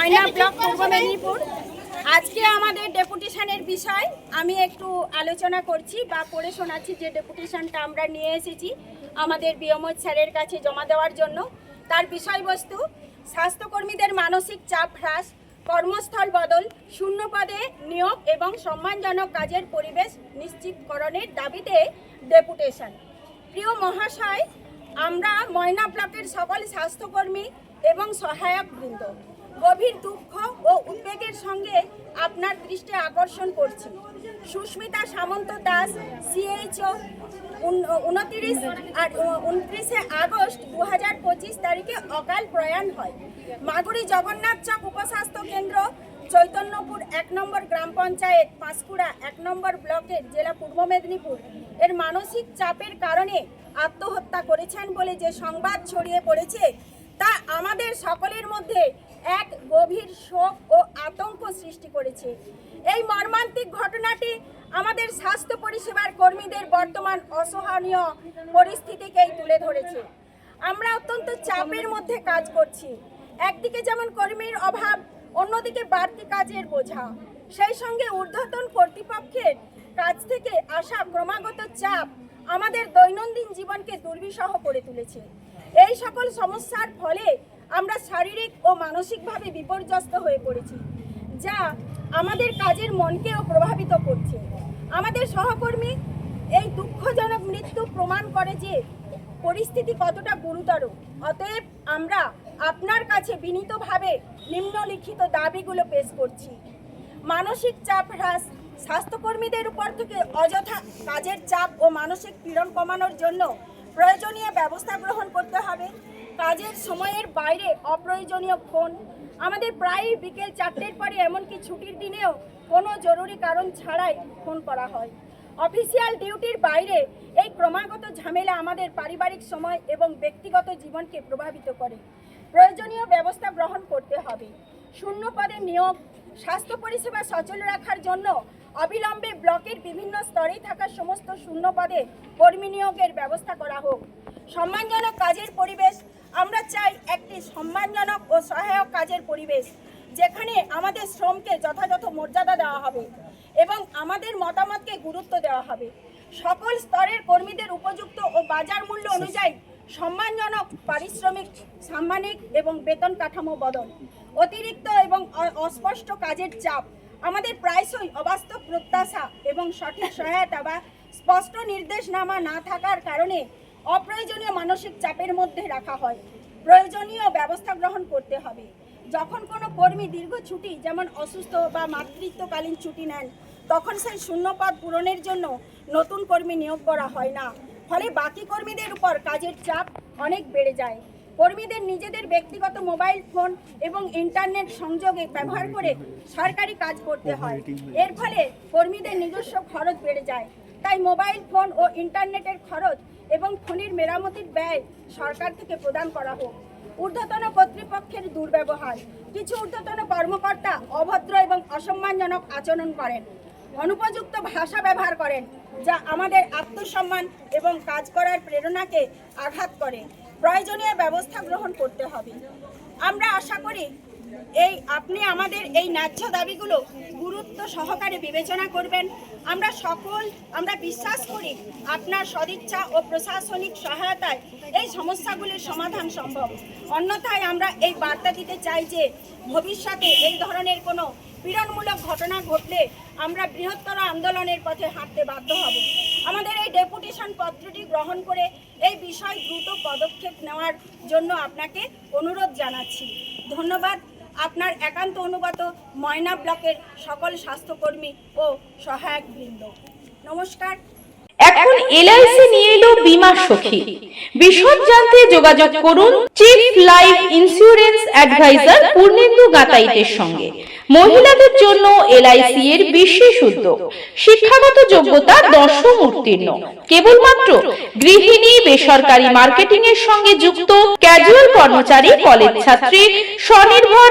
ময়না block পূর্ব মেদিনীপুর। আজকে আমাদের ডেপুটেশনের বিষয়, আমি একটু আলোচনা করছি বা পড়ে শোনাচ্ছি যে ডেপুটেশনটা আমরা নিয়ে এসেছি আমাদের বিয়মত স্যারের কাছে জমা দেওয়ার জন্য। তার বিষয়বস্তু, স্বাস্থ্যকর্মীদের মানসিক চাপ হ্রাস, কর্মস্থল বদল শূন্য পদে নিয়োগ এবং সম্মানজনক কাজের পরিবেশ নিশ্চিতকরণের দাবিতে ডেপুটেশন। প্রিয় মহাশয়, আমরা ময়না ব্লকের সকল স্বাস্থ্যকর্মী এবং সহায়ক বৃন্দ গভীর দুঃখ ও উদ্বেগের সঙ্গে আপনার দৃষ্টি আকর্ষণ করছি। সুস্মিতা সামন্ত দাস সিএইচও উনত্রিশ আর উনত্রিশে আগস্ট দু হাজার পঁচিশ তারিখে অকাল প্রয়াণ হয়। মাগুরি জগন্নাথ চক উপস্বাস্থ্য কেন্দ্র, চৈতন্যপুর এক নম্বর গ্রাম পঞ্চায়েত, পাঁশকুড়া এক নম্বর ব্লকের জেলা পূর্ব মেদিনীপুর। এর মানসিক চাপের কারণে আত্মহত্যা করেছেন বলে যে সংবাদ ছড়িয়ে পড়েছে, তা আমাদের সকলের মধ্যে এক গভীর শোক ও আতঙ্ক সৃষ্টি করেছে। এই মর্মান্তিক ঘটনাটি আমাদের স্বাস্থ্য পরিষেবার কর্মীদের বর্তমান অসহনীয় পরিস্থিতিকেই তুলে ধরেছে। আমরা অত্যন্ত চাপের মধ্যে কাজ করছি। একদিকে যেমন কর্মীর অভাব, অন্যদিকে বাড়তি কাজের বোঝা। সেই সঙ্গে ঊর্ধ্বতন কর্তৃপক্ষের কাছ থেকে আসা ক্রমাগত চাপ আমাদের দৈনন্দিন জীবনকে দুর্বিষহ করে তুলেছে। এই সকল সমস্যার ফলে আমরা শারীরিক ও মানসিকভাবে বিপর্যস্ত হয়ে পড়েছি, যা আমাদের কাজের মনকেও প্রভাবিত করছে। আমাদের সহকর্মী এই দুঃখজনক মৃত্যু প্রমাণ করে যে পরিস্থিতি কতটা গুরুতর। অতএব আমরা আপনার কাছে বিনীতভাবে নিম্নলিখিত দাবিগুলো পেশ করছি। মানসিক চাপ হ্রাস স্বাস্থ্যকর্মীদের উপর থেকে অযথা কাজের চাপ ও মানসিক পীড়ন কমানোর জন্য প্রয়োজনীয় ব্যবস্থা গ্রহণ করতে কাজের সময়ের বাইরে অপ্রয়োজনীয় ফোন। আমাদের প্রায়ই বিকেল চারটের পরে এমনকি ছুটির দিনেও কোনো জরুরি কারণ ছাড়াই ফোন করা হয়। অফিসিয়াল ডিউটির বাইরে এই ক্রমাগত ঝামেলা আমাদের পারিবারিক সময় এবং ব্যক্তিগত জীবনকে প্রভাবিত করে। প্রয়োজনীয় ব্যবস্থা গ্রহণ করতে হবে। শূন্য পদে নিয়োগ, স্বাস্থ্য পরিষেবা সচল রাখার জন্য অবিলম্বে ব্লকের বিভিন্ন স্তরে থাকা সমস্ত শূন্য পদে কর্মী নিয়োগের ব্যবস্থা করা হোক। সম্মানজনক কাজের পরিবেশ আমরা চাই একটি সম্মানজনক ও সহায়ক কাজের পরিবেশ, যেখানে আমাদের শ্রমকে যথাযথ মর্যাদা দেওয়া হবে এবং আমাদের মতামতকে গুরুত্ব দেওয়া হবে। সকল স্তরের কর্মীদের উপযুক্ত ও বাজার মূল্য অনুযায়ী সম্মানজনক পারিশ্রমিক, সাম্মানিক এবং বেতন কাঠামো বদল। অতিরিক্ত এবং অস্পষ্ট কাজের চাপ, আমাদের প্রায়শই অবাস্তব প্রত্যাশা এবং সঠিক সহায়তা বা স্পষ্ট নির্দেশনামা না থাকার কারণে অপ্রয়োজনীয় মানসিক চাপের মধ্যে রাখা হয়। প্রয়োজনীয় ব্যবস্থা গ্রহণ করতে হবে। যখন কোনো কর্মী দীর্ঘ ছুটি, যেমন অসুস্থ বা মাতৃত্বকালীন ছুটি নেন, তখন সেই শূন্যপদ পূরণের জন্য নতুন কর্মী নিয়োগ করা হয় না। ফলে বাকি কর্মীদের উপর কাজের চাপ অনেক বেড়ে যায়। কর্মীদের নিজেদের ব্যক্তিগত মোবাইল ফোন এবং ইন্টারনেট সংযোগে ব্যবহার করে সরকারি কাজ করতে হয়। এর ফলে কর্মীদের নিজস্ব খরচ বেড়ে যায়। তাই মোবাইল ফোন ও ইন্টারনেটের খরচ এবং ফোনের মেরামতির ব্যয় সরকার থেকে প্রদান করা হোক। ঊর্ধ্বতন কর্তৃপক্ষের দুর্ব্যবহার। কিছু ঊর্ধ্বতন কর্মকর্তা অভদ্র এবং অসম্মানজনক আচরণ করেন। অনুপযুক্ত ভাষা ব্যবহার করেন, যা আমাদের আত্মসম্মান এবং কাজ করার প্রেরণাকে আঘাত করে। প্রয়োজনীয় ব্যবস্থা গ্রহণ করতে হবে। আমরা আশা করি এই আপনি আমাদের এই ন্যায্য দাবিগুলো গুরুত্ব সহকারে বিবেচনা করবেন। আমরা সকল, আমরা বিশ্বাস করি আপনার সদিচ্ছা ও প্রশাসনিক সহায়তায় এই সমস্যাগুলির সমাধান সম্ভব। অন্যথায় আমরা এই বার্তা দিতে চাই যে, ভবিষ্যতে এই ধরনের কোনো পীড়নমূলক ঘটনা ঘটলে আমরা বৃহত্তর আন্দোলনের পথে হাঁটতে বাধ্য হব। আমাদের এই ডেপুটেশন পত্রটি গ্রহণ করে এই বিষয় দ্রুত পদক্ষেপ নেওয়ার জন্য আপনাকে অনুরোধ জানাচ্ছি। ধন্যবাদ। আপনার একান্ত অনুগত ময়না ব্লকের সকল স্বাস্থ্যকর্মী ও সহায়ক বৃন্দ। নমস্কার। এখন এলআইসি নিয়ে এলো বীমা সখী। বিশদ জানতে যোগাযোগ করুন chief life insurance advisor Purnendu গাতাইতের সঙ্গে। মহিলাদের জন্য এলআইসি এর বিশেষ উদ্যোগ। শিক্ষাগত যোগ্যতা দশম উত্তীর্ণ। কেবলমাত্র গৃহিণী, বেসরকারি মার্কেটিং এর সঙ্গে যুক্ত, ক্যাজুয়াল কর্মচারী, কলেজ ছাত্রী, স্বনির্ভর